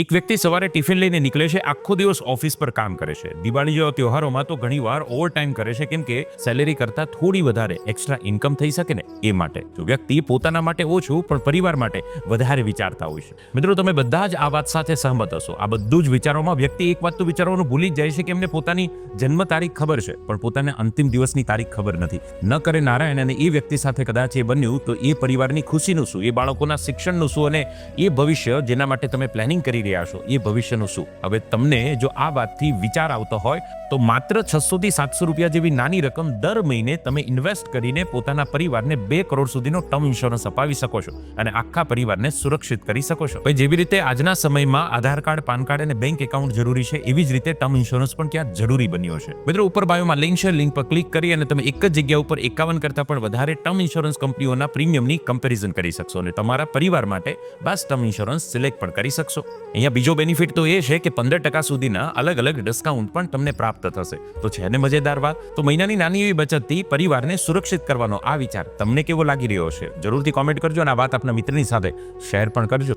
એક વ્યક્તિ સવારે ટિફિન લઈને નીકળે છે, આખો દિવસ ઓફિસ પર કામ કરે છે. દિવાળી જેવા તહેવારોમાં તો ઘણીવાર ઓવર ટાઈમ કરે છે, કેમ કે સેલેરી કરતાં થોડી વધારે એક્સ્ટ્રા ઇન્કમ થઈ શકે ને એ માટે. જો વ્યક્તિ પોતાના માટે ઓછું, પણ પરિવાર માટે વધારે વિચારતા હોય છે. મિત્રો, તમે બધા જ આ વાત સાથે સહમત હશો. આ બધું જ વિચારોમાં વ્યક્તિ એક વાત તો વિચારવાનું ભૂલી જ જાય છે કે એમને પોતાની જન્મ તારીખ ખબર છે, પણ પોતાને અંતિમ દિવસની તારીખ ખબર નથી. ન કરે નારાયણ અને એ વ્યક્તિ સાથે કદાચ એ બન્યું તો એ પરિવારની ખુશીનું શું, એ બાળકોના શિક્ષણનું શું અને એ ભવિષ્ય જેના માટે તમે પ્લાનિંગ કરી રહ્યા છો? એ ભવિષ્યનું શું? હવે તમને જો આ વાતથી વિચાર આવતો હોય, તો માત્ર છસો થી સાતસો રૂપિયા જેવી નાની રકમ દર મહિને તમે ઇન્વેસ્ટ કરીને પોતાના પરિવારને બે કરોડ સુધીનો ટર્મ ઇન્સ્યોરન્સ અપાવી શકો છો અને આખા પરિવારને સુરક્ષિત કરી શકો છો. જેવી રીતે આજના સમયમાં આધાર કાર્ડ, પાન કાર્ડ અને બેંક એકાઉન્ટ જરૂરી છે, એવી જ રીતે ટર્મ ઇન્સ્યોરન્સ પણ ક્યાં જરૂરી બન્યો છે. મિત્રો, ઉપર બાયોમાં લિંક છે, લિંક પર ક્લિક કરી અને તમે એક જ જગ્યા ઉપર એકાવન કરતા પણ વધારે ટર્મ ઇન્સ્યોરન્સ કંપનીઓના પ્રીમિયમની કમ્પેરિઝન કરી શકશો અને તમારા પરિવાર માટે બસ ટર્મ ઇન્સ્યોરન્સ સિલેક્ટ પણ કરી શકશો. અહીંયા બીજો બેનિફિટ તો એ છે કે પંદર ટકા સુધીના અલગ અલગ ડિસ્કાઉન્ટ પણ તમને પ્રાપ્ત થશે. તો છે ને મજેદાર વાત? તો મહિનાની નાની એવી બચતથી પરિવારને સુરક્ષિત કરવાનો આ વિચાર તમને કેવો લાગી રહ્યો છે જરૂરથી કોમેન્ટ કરજો અને આ વાત આપના મિત્રની સાથે શેર પણ કરજો.